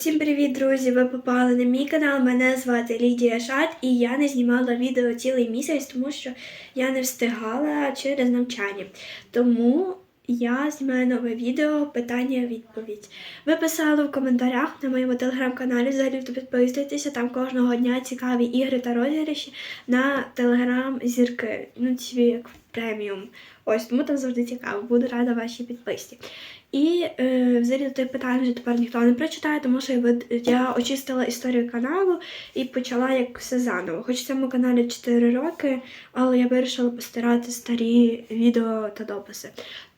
Всім привіт, друзі! Ви попали на мій канал. Мене звати Лідія Шат, і я не знімала відео цілий місяць, тому що я не встигала через навчання. Тому я знімаю нове відео питання-відповідь. Ви писали в коментарях на моєму телеграм-каналі, взагалі підписуйтеся, там кожного дня цікаві ігри та розіграші на телеграм зірки. Ну, ці як преміум. Ось тому там завжди цікаво. Буду рада вашій підписці. І е, взагалі тих питань вже тепер ніхто не прочитає, тому що я, я очистила історію каналу і почала як все заново. Хоч цьому каналі 4 роки, але я вирішила постирати старі відео та дописи.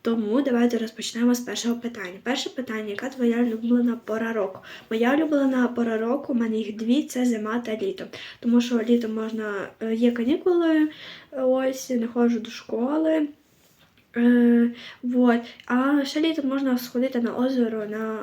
Тому давайте розпочнемо з першого питання. Перше питання, яка твоя улюблена пора року? Моя улюблена пора року, у мене їх дві це зима та літо. Тому що літо можна е, є канікули, ось не ходжу до школи. Е, вот. А ще літом можна сходити на озеро, на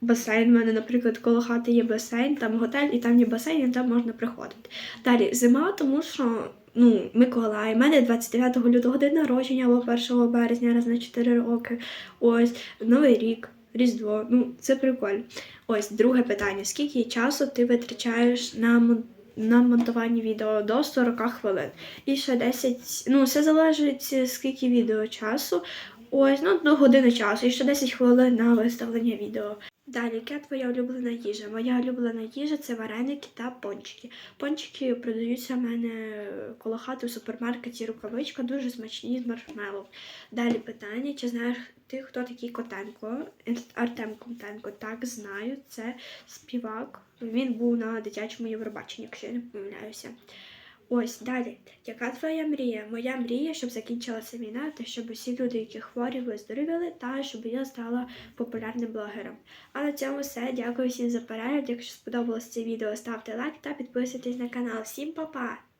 басейн. У мене, наприклад, коло хати є басейн, там готель, і там є басейн, і там можна приходити. Далі зима, тому що ну, Миколай, у мене 29 лютого день народження або 1 березня раз на 4 роки. Ось Новий рік. Різдво, ну це прикольно. Ось друге питання: скільки часу ти витрачаєш на мон- на монтуванні відео до 40 хвилин? І ще 10, ну все залежить скільки відео часу. Ось, ну до години часу, і ще 10 хвилин на виставлення відео. Далі, яка твоя улюблена їжа? Моя улюблена їжа це вареники та пончики. Пончики продаються в мене коло хати в супермаркеті рукавичка, дуже смачні з маршмеллоу. Далі питання: чи знаєш ти, хто такий Котенко? Артем Котенко, так знаю, це співак. Він був на дитячому Євробаченні, якщо я не помиляюся. Ось далі. Яка твоя мрія? Моя мрія, щоб закінчилася війна, та щоб усі люди, які хворі, виздоровіли, та щоб я стала популярним блогером. А на цьому все. Дякую всім за перегляд. Якщо сподобалось це відео, ставте лайк та підписуйтесь на канал. Всім па-па!